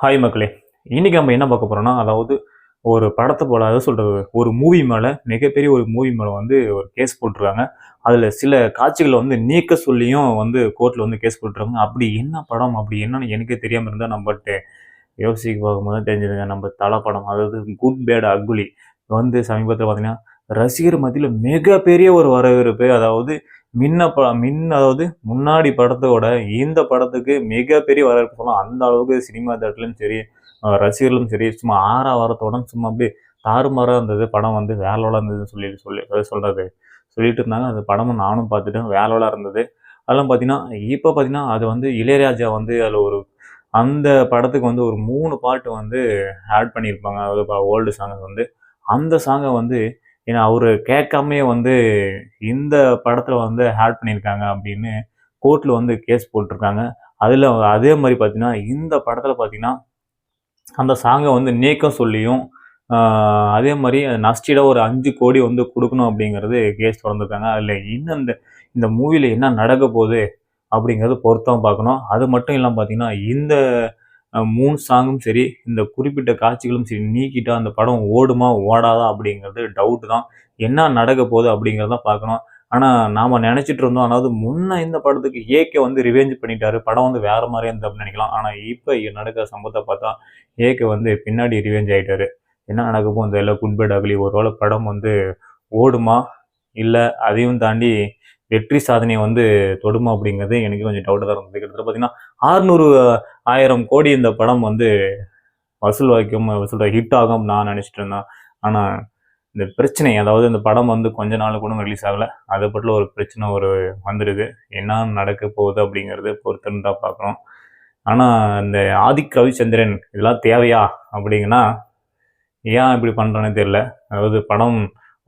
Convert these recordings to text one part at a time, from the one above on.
Hi மக்களே இன்னைக்கு நம்ம என்ன பார்க்க போகிறோம்னா அதாவது ஒரு படத்தை போல அதாவது சொல்கிறது ஒரு மூவி மேலே மிகப்பெரிய ஒரு மூவி மேலே வந்து ஒரு கேஸ் போட்டிருக்காங்க. அதில் சில காட்சிகளை வந்து நீக்க சொல்லியும் வந்து கோர்ட்டில் வந்து கேஸ் போட்டிருக்காங்க. அப்படி என்ன படம் அப்படி என்னன்னு எனக்கே தெரியாமல் இருந்தால் நம்ம யோசிக்க பார்க்கும்போது தான் தெரிஞ்சதுங்க. நம்ம தலை படம் அதாவது குட் பேட் அகுலி வந்து சமீபத்தில் பார்த்தீங்கன்னா ரசிகர் மத்தியில் மிகப்பெரிய ஒரு வரவேற்பு அதாவது முன்ன ப மின் அதாவது முன்னாடி படத்தோட இந்த படத்துக்கு மிகப்பெரிய வரவேற்பு சொல்லலாம். அந்த அளவுக்கு சினிமா தேட்டர்லையும் சரி ரசிகர்களும் சரி சும்மா ஆறா வாரத்தோட சும்மா அப்படியே தாறுமாறாக இருந்தது. படம் வந்து வேலோட இருந்ததுன்னு சொல்லி சொல்லி அதை சொல்கிறது சொல்லிட்டு இருந்தாங்க. அந்த படமும் நானும் பார்த்துட்டேன். வேலோட இருந்தது. அதெல்லாம் பார்த்தீங்கன்னா இப்போ பார்த்தீங்கன்னா அது வந்து இளையராஜா வந்து அதில் ஒரு அந்த படத்துக்கு வந்து ஒரு மூணு பாட்டு வந்து ஆட் பண்ணியிருப்பாங்க. அதாவது ஓல்டு சாங் வந்து. அந்த சாங்கை வந்து ஏன்னா அவர் கேட்காமே வந்து இந்த படத்தில் வந்து ஆட் பண்ணியிருக்காங்க அப்படின்னு கோர்ட்டில் வந்து கேஸ் போட்டிருக்காங்க. அதில் அதே மாதிரி பார்த்தீங்கன்னா இந்த படத்தில் பார்த்தீங்கன்னா அந்த சாங்கை வந்து நீக்கம் சொல்லியும் அதே மாதிரி நஷ்டிட ஒரு அஞ்சு கோடி வந்து கொடுக்கணும் அப்படிங்கிறது கேஸ் திறந்துருக்காங்க. அதில் இன்னும் இந்த இந்த மூவியில் என்ன நடக்க போகுது அப்படிங்கிறது பொருத்தம் பார்க்கணும். அது மட்டும் இல்லாமல் பார்த்தீங்கன்னா இந்த மூணு சாங்கும் சரி இந்த குறிப்பிட்ட காட்சிகளும் சரி நீக்கிட்டா அந்த படம் ஓடுமா ஓடாதா அப்படிங்கிறது டவுட் தான். என்ன நடக்க போகுது அப்படிங்கிறத பார்க்கணும். ஆனால் நாம் நினச்சிட்டு இருந்தோம் அதாவது முன்ன இந்த படத்துக்கு ஏகே வந்து ரிவெஞ்ச் பண்ணிட்டாரு படம் வந்து வேறு மாதிரியே இருந்தது அப்படின்னு நினைக்கலாம். ஆனால் இப்போ நடக்கிற சம்பவத்தை பார்த்தா ஏகே வந்து பின்னாடி ரிவேஞ்ச் ஆகிட்டாரு என்ன நடக்க போகுது இல்லை குட் பை அகலி ஒருவேளை படம் வந்து ஓடுமா இல்லை அதையும் தாண்டி வெற்றி சாதனையை வந்து தொடுமா அப்படிங்கிறது எனக்கு கொஞ்சம் டவுட்டாக தான் இருந்தது. கிட்டத்தட்ட பார்த்தீங்கன்னா ஆறுநூறு ஆயிரம் கோடி இந்த படம் வந்து வசூல் வைக்கும் வசூல் ஹிட் ஆகும் நான் நினச்சிட்டு இருந்தேன். ஆனால் இந்த பிரச்சனை அதாவது இந்த படம் வந்து கொஞ்ச நாள் கூட ரிலீஸ் ஆகலை. அதை பற்றில ஒரு பிரச்சனை ஒரு வந்துடுது. என்ன நடக்க போகுது அப்படிங்கிறது பொறுத்துன்னு தான் பார்க்குறோம் ஆனால் இந்த ஆதிக் ரவிச்சந்திரன் இதெல்லாம் தேவையா அப்படிங்கன்னா ஏன் இப்படி பண்ணுறேன்னு தெரியல. அதாவது படம்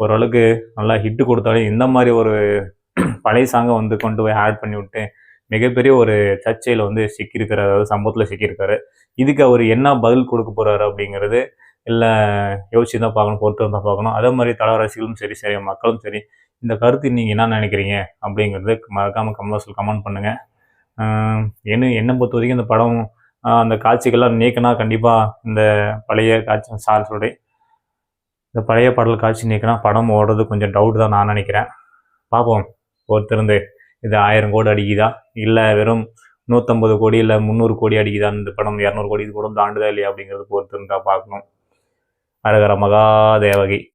ஓரளவுக்கு நல்லா ஹிட்டு கொடுத்தாலும் இந்த மாதிரி ஒரு பழைய சாங்கை வந்து கொண்டு போய் ஆட் பண்ணி விட்டு மிகப்பெரிய ஒரு சர்ச்சையில் வந்து சிக்கியிருக்காரு அதாவது சம்பவத்தில் சிக்கியிருக்காரு. இதுக்கு அவர் என்ன பதில் கொடுக்க போகிறாரு அப்படிங்கிறது இல்லை யோசிச்சு தான் பார்க்கணும் பொறுத்து தான் பார்க்கணும். அதே மாதிரி தலைவரசிகளும் சரி சரி மக்களும் சரி இந்த கருத்து நீங்கள் என்ன நினைக்கிறீங்க அப்படிங்கிறது மறக்காமல் கமெண்ட்ஸில் கமெண்ட் பண்ணுங்கள் என்ன என்னை பொறுத்த வரைக்கும் இந்த படம் அந்த காட்சிகள்லாம் நீக்கினா கண்டிப்பாக இந்த பழைய காட்சி சார் இந்த பழைய பாடல் காட்சி நீக்கினா படம் ஓடுறது கொஞ்சம் டவுட் தான் நான் நினைக்கிறேன். பார்ப்போம். பொறுத்திருந்து இது ஆயிரம் கோடி அடிக்குதா? இல்லை வெறும் நூற்றம்பது கோடி இல்லை முந்நூறு கோடி அடிக்குதா? இந்த படம் இரநூறு கோடி இது கூட தாண்டுதா இல்லையா அப்படிங்கிறது பொறுத்திருந்தா பார்க்கணும். அரகர மகாதேவகி.